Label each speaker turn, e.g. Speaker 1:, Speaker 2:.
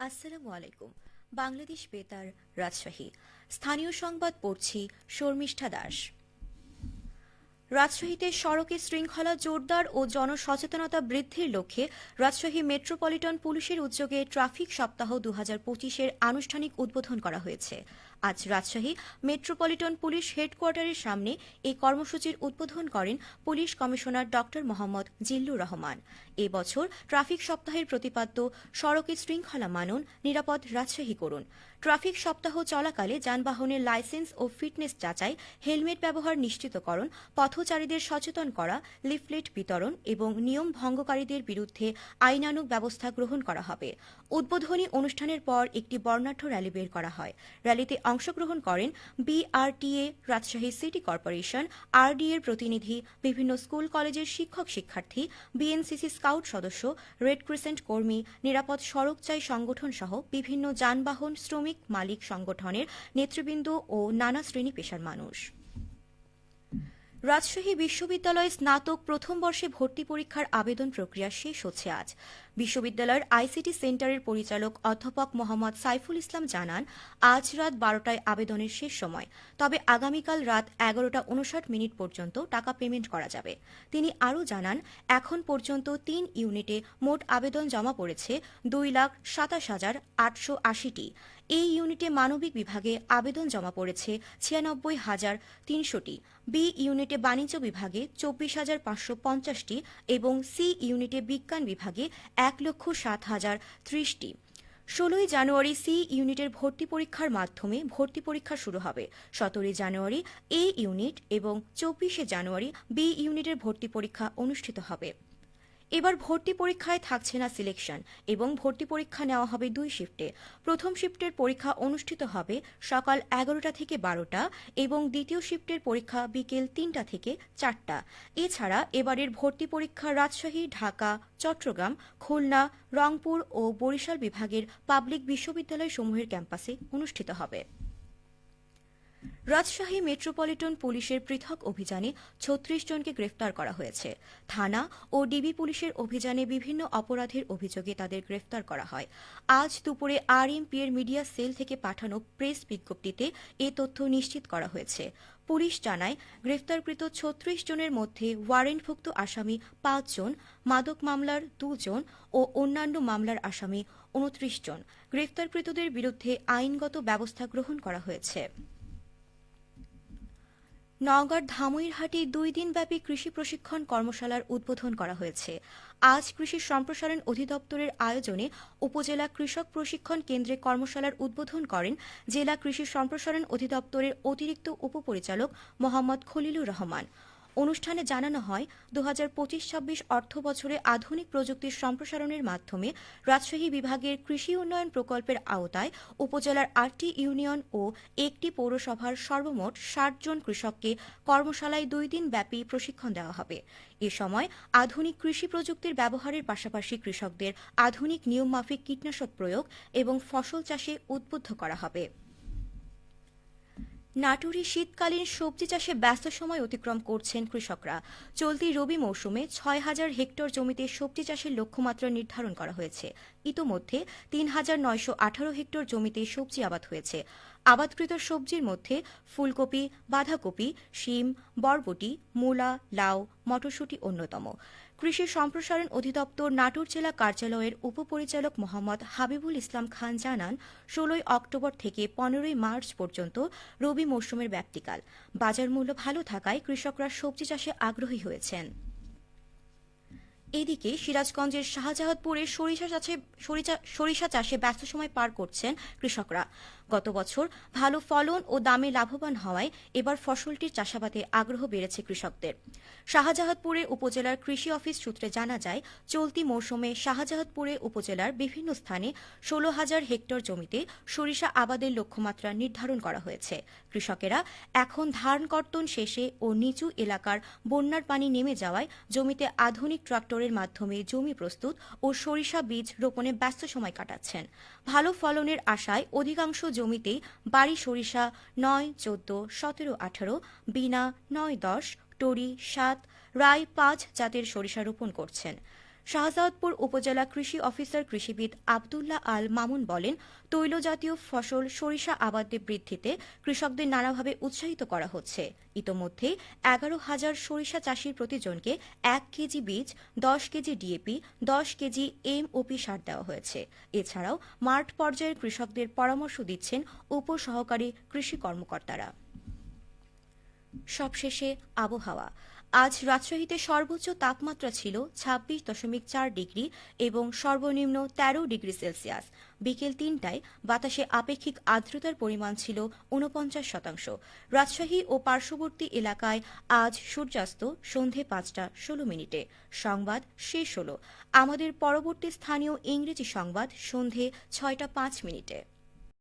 Speaker 1: আসসালামু আলাইকুম। বাংলাদেশ বেতার, রাজশাহী। স্থানীয় সংবাদ পড়ছি শর্মিষ্ঠা দাস। রাজশাহীতে সড়কে শৃঙ্খলা জোরদার ও জনসচেতনতা বৃদ্ধির লক্ষ্যে রাজশাহী মেট্রোপলিটন পুলিশের উদ্যোগে ট্রাফিক সপ্তাহ দু হাজার পঁচিশের আনুষ্ঠানিক উদ্বোধন করা হয়েছে। আজ রাজশাহী মেট্রোপলিটন পুলিশ হেডকোয়ার্টারের সামনে এই কর্মসূচির উদ্বোধন করেন পুলিশ কমিশনার ড মোহাম্মদ জিল্লুর রহমান। এবছর ট্রাফিক সপ্তাহের প্রতিপাদ্য, সড়কে শৃঙ্খলা মানুন, নিরাপদ রাজশাহী করুন। ট্রাফিক সপ্তাহ চলাকালে যানবাহনের লাইসেন্স ও ফিটনেস যাচাই, হেলমেট ব্যবহার নিশ্চিতকরণ পথচারীদের সচেতন করা, লিফলেট বিতরণ এবং নিয়ম ভঙ্গকারীদের বিরুদ্ধে আইনানুগ ব্যবস্থা গ্রহণ করা হবে। উদ্বোধনী অনুষ্ঠানের পর একটি বর্ণাঢ্য র্যালি বের করা হয়। র্যালিতে অংশগ্রহণ করেন বিআরটিএ, রাজশাহী সিটি কর্পোরেশন, আরডিএর প্রতিনিধি, বিভিন্ন স্কুল কলেজের শিক্ষক শিক্ষার্থী, বিএনসিসি স্কাউট সদস্য, রেড ক্রিসেন্ট কর্মী, নিরাপদ সড়ক চাই সংগঠন সহ বিভিন্ন যানবাহন শ্রমিক মালিক সংগঠনের নেতৃবৃন্দ ও নানা শ্রেণি পেশার মানুষ। রাজশাহী বিশ্ববিদ্যালয়ে স্নাতক প্রথম বর্ষে ভর্তি পরীক্ষার আবেদন প্রক্রিয়া শেষ হচ্ছে আজ। বিশ্ববিদ্যালয়ের আইসিটি সেন্টারের পরিচালক অধ্যাপক মোহাম্মদ সাইফুল ইসলাম জানান, আজ রাত বারোটায় আবেদনের শেষ সময়, তবে আগামীকাল রাত এগারোটা উনষাট মিনিট পর্যন্ত টাকা পেমেন্ট করা যাবে। তিনি আরও জানান, এখন পর্যন্ত তিন ইউনিটে মোট আবেদন জমা পড়েছে দুই লাখ সাতাশ হাজার আটশো আশিটি। এই ইউনিটে মানবিক বিভাগে আবেদন জমা পড়েছে ছিয়ানব্বই হাজার তিনশোটি, বি ইউনিটে বাণিজ্য বিভাগে চব্বিশ হাজার পাঁচশো পঞ্চাশটি এবং সি ইউনিটে বিজ্ঞান বিভাগে এক লক্ষ সাত হাজার ত্রিশটি। ষোলোই জানুয়ারি সি ইউনিটের ভর্তি পরীক্ষার মাধ্যমে ভর্তি পরীক্ষা শুরু হবে। সতেরোই জানুয়ারি এ ইউনিট এবং চব্বিশে জানুয়ারি বি ইউনিটের ভর্তি পরীক্ষা অনুষ্ঠিত হবে। এবার ভর্তি পরীক্ষায় থাকছে না সিলেকশন এবং ভর্তি পরীক্ষা নেওয়া হবে দুই শিফটে। প্রথম শিফটের পরীক্ষা অনুষ্ঠিত হবে সকাল এগারোটা থেকে বারোটা এবং দ্বিতীয় শিফটের পরীক্ষা বিকেল তিনটা থেকে চারটা। এছাড়া এবারের ভর্তি পরীক্ষা রাজশাহী, ঢাকা, চট্টগ্রাম, খুলনা, রংপুর ও বরিশাল বিভাগের পাবলিক বিশ্ববিদ্যালয়সমূহের ক্যাম্পাসে অনুষ্ঠিত হবে। রাজশাহী মেট্রোপলিটন পুলিশের পৃথক অভিযানে ছত্রিশ জনকে গ্রেফতার করা হয়েছে। থানা ও ডিবি পুলিশের অভিযানে বিভিন্ন অপরাধের অভিযোগে তাদের গ্রেফতার করা হয়। আজ দুপুরে আরএমপি এর মিডিয়া সেল থেকে পাঠানো প্রেস বিজ্ঞপ্তিতে এ তথ্য নিশ্চিত করা হয়েছে। পুলিশ জানায়, গ্রেফতারকৃত ছত্রিশ জনের মধ্যে ওয়ারেন্টভুক্ত আসামি পাঁচজন মাদক মামলার দুজন ও অন্যান্য মামলার আসামি উনত্রিশ জন। গ্রেফতারকৃতদের বিরুদ্ধে আইনগত ব্যবস্থা গ্রহণ করা হয়েছে। নওগাঁর ধামইরহাটে দুই দিনব্যাপী কৃষি প্রশিক্ষণ কর্মশালার উদ্বোধন করা হয়েছে। আজ কৃষি সম্প্রসারণ অধিদপ্তরের আয়োজনে উপজেলা কৃষক প্রশিক্ষণ কেন্দ্রে কর্মশালার উদ্বোধন করেন জেলা কৃষি সম্প্রসারণ অধিদপ্তরের অতিরিক্ত উপপরিচালক মোহাম্মদ খলিলুর রহমান। অনুষ্ঠানে জানানো হয় দু হাজার পঁচিশ ছাব্বিশ অর্থ বছরে আধুনিক প্রযুক্তির সম্প্রসারণের মাধ্যমে রাজশাহী বিভাগের কৃষি উন্নয়ন প্রকল্পের আওতায় উপজেলার আটটি ইউনিয়ন ও একটি পৌরসভার সর্বমোট ষাট জন কৃষককে কর্মশালায় দুই দিন ব্যাপী প্রশিক্ষণ দেওয়া হবে। এ সময় আধুনিক কৃষি প্রযুক্তির ব্যবহারের পাশাপাশি কৃষকদের আধুনিক নিয়মমাফিক কীটনাশক প্রয়োগ এবং ফসল চাষে উদ্বুদ্ধ করা হবে। নাটুরি শীতকালীন সবজি চাষে ব্যস্ত সময় অতিক্রম করছেন কৃষকরা। চলতি রবি মৌসুমে ছয় হাজার হেক্টর জমিতে সবজি চাষের লক্ষ্যমাত্রা নির্ধারণ করা হয়েছে। ইতোমধ্যে তিন হাজার নয়শো আঠারো হেক্টর জমিতে সবজি আবাদ হয়েছে। আবাদকৃত সবজির মধ্যে ফুলকপি, বাঁধাকপি, শিম, বরবটি, মূলা, লাউ মটরশুঁটি অন্যতম। কৃষি সম্প্রসারণ অধিদপ্তর নাটোর জেলা কার্যালয়ের উপপরিচালক মোহাম্মদ হাবিবুল ইসলাম খান জানান, ষোলোই অক্টোবর থেকে পনেরোই মার্চ পর্যন্ত রবি মৌসুমের ব্যাপ্তিকাল বাজার মূল্য ভালো থাকায় কৃষকরা সবজি চাষে আগ্রহী হয়েছেন। এদিকে সিরাজগঞ্জের শাহজাহাদপুরে সরিষা চাষে সরিষা- চাষে ব্যস্ত সময় পার করছেন কৃষকরা। গত বছর ভালো ফলন ও দামে লাভবান হওয়ায় এবার ফসলটির চাষাবাদে আগ্রহ বেড়েছে কৃষকদের। শাহজাহাদপুরে উপজেলার কৃষি অফিস সূত্রে জানা যায়, চলতি মৌসুমে শাহজাহাদপুরে উপজেলার বিভিন্ন স্থানে ষোলো হাজার হেক্টর জমিতে সরিষা আবাদের লক্ষ্যমাত্রা নির্ধারণ করা হয়েছে। কৃষকেরা এখন ধান কর্তন শেষে ও নিচু এলাকার বন্যার পানি নেমে যাওয়ায় জমিতে আধুনিক ট্রাক্টরের মাধ্যমে জমি প্রস্তুত ও সরিষা বীজ রোপণে ব্যস্ত সময় কাটাচ্ছেন। ভালো ফলনের আশায় অধিকাংশ জমিতেই বাড়ি সরিষা নয়, চোদ্দ, সতেরো, আঠারো, বিনা নয়, দশ, টরি সাত, রায় পাঁচ জাতের সরিষা রোপণ করছেন। শাহজাদপুর উপজেলা কৃষি অফিসার কৃষিবিদ আবদুল্লাহ আল মামুন বলেন, তৈলজাতীয় ফসল সরিষা আবাদে বৃদ্ধিতে কৃষকদের নানাভাবে উৎসাহিত করা হচ্ছে। ইতোমধ্যে এগারো হাজার সরিষা চাষির প্রতিজনকে এক কেজি বীজ, দশ কেজি ডিএপি, দশ কেজি এমওপি সার দেওয়া হয়েছে। এছাড়াও মাঠ পর্যায়ের কৃষকদের পরামর্শ দিচ্ছেন উপসহকারী কৃষি কর্মকর্তারা। সবশেষে আবহাওয়া। আজ রাজশাহীতে সর্বোচ্চ তাপমাত্রা ছিল ছাব্বিশ দশমিক চার ডিগ্রি এবং সর্বনিম্ন তেরো ডিগ্রি সেলসিয়াস। বিকেল তিনটায় বাতাসে আপেক্ষিক আর্দ্রতার পরিমাণ ছিল ঊনপঞ্চাশ শতাংশ। রাজশাহী ও পার্শ্ববর্তী এলাকায় আজ সূর্যাস্ত সন্ধে পাঁচটা ষোলো মিনিটে। সংবাদ শেষ হল। আমাদের পরবর্তী স্থানীয় ইংরেজি সংবাদ সন্ধে ছয়টা পাঁচ মিনিটে।